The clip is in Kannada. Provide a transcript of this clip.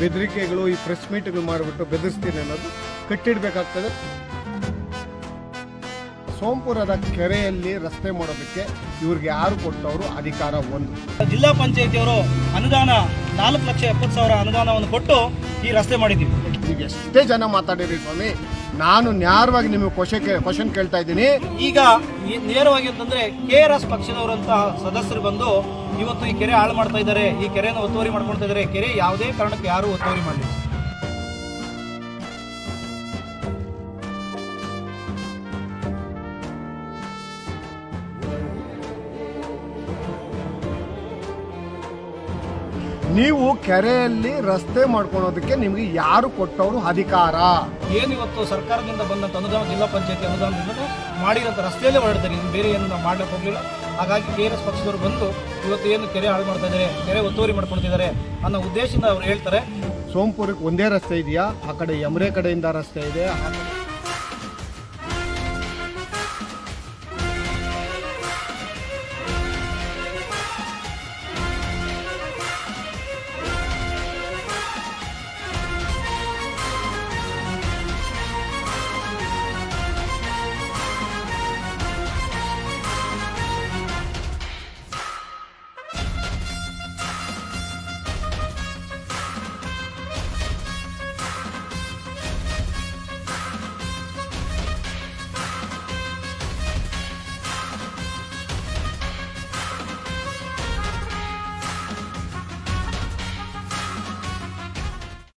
ಬೆದರಿಕೆಗಳು ಈ ಪ್ರೆಸ್ ಮೀಟ್ಗಳು ಮಾಡಿಬಿಟ್ಟು ಬೆದರಿಸ್ತೀನಿ ಅನ್ನೋದು ಕಟ್ಟಿಡಬೇಕಾಗ್ತದೆ. ಸೋಂಪುರದ ಕೆರೆಯಲ್ಲಿ ರಸ್ತೆ ಮಾಡೋದಕ್ಕೆ ಇವ್ರಿಗೆ ಯಾರು ಕೊಟ್ಟವರು? ಅಧಿಕಾರ ಒಂದು. ಜಿಲ್ಲಾ ಪಂಚಾಯತಿಯವರು ಅನುದಾನ ನಾಲ್ಕು ಲಕ್ಷ ಎಪ್ಪತ್ತು ಸಾವಿರ ಅನುದಾನವನ್ನು ಕೊಟ್ಟು ಈ ರಸ್ತೆ ಮಾಡಿದ್ದೀವಿ. ನೀವು ಎಷ್ಟೇ ಜನ ಮಾತಾಡಿರಿ ಸ್ವಾಮಿ ನಾನು ನೇರವಾಗಿ ನಿಮಗೆ ಕ್ವಶನ್ ಕ್ವಶನ್ ಕೇಳ್ತಾ ಇದ್ದೀನಿ. ಈಗ ನೇರವಾಗಿ ಅಂತಂದ್ರೆ ಕೆ ಆರ್ ಎಸ್ ಪಕ್ಷದವರಂತಹ ಸದಸ್ಯರು ಬಂದು ಇವತ್ತು ಈ ಕೆರೆ ಹಾಳು ಮಾಡ್ತಾ ಇದ್ದಾರೆ, ಈ ಕೆರೆಯನ್ನು ಒತ್ತುವರಿ ಮಾಡ್ಕೊಳ್ತಾ ಇದ್ದಾರೆ. ಕೆರೆ ಯಾವುದೇ ಕಾರಣಕ್ಕೆ ಯಾರು ಒತ್ತುವರಿ ಮಾಡಲಿಲ್ಲ. ನೀವು ಕೆರೆಯಲ್ಲಿ ರಸ್ತೆ ಮಾಡ್ಕೊಳೋದಕ್ಕೆ ನಿಮಗೆ ಯಾರು ಕೊಟ್ಟವರು ಅಧಿಕಾರ? ಏನು ಇವತ್ತು ಸರ್ಕಾರದಿಂದ ಬಂದಂತ ಅನುದಾನ ಜಿಲ್ಲಾ ಪಂಚಾಯತಿ ಅನುದಾನದಿಂದ ಮಾಡಿರೋಂಥ ರಸ್ತೆಯಲ್ಲೇ ಹೊರಡ್ತಾರೆ. ಇನ್ನು ಬೇರೆ ಏನು ನಾವು ಮಾಡ್ಲಿಕ್ಕೆ ಹೋಗ್ಲಿಲ್ಲ. ಹಾಗಾಗಿ ಕೆ ಆರ್ ಎಸ್ ಪಕ್ಷದವರು ಬಂದು ಇವತ್ತು ಏನು ಕೆರೆ ಹಾಳು ಮಾಡ್ತಾ ಇದ್ದಾರೆ ಕೆರೆ ಒತ್ತುವರಿ ಮಾಡ್ಕೊಳ್ತಿದ್ದಾರೆ ಅನ್ನೋ ಉದ್ದೇಶದಿಂದ ಅವ್ರು ಹೇಳ್ತಾರೆ. ಸೋಂಪುರಕ್ಕೆ ಒಂದೇ ರಸ್ತೆ ಇದೆಯಾ? ಆ ಕಡೆ ಯಮರೆ ಕಡೆಯಿಂದ ರಸ್ತೆ ಇದೆ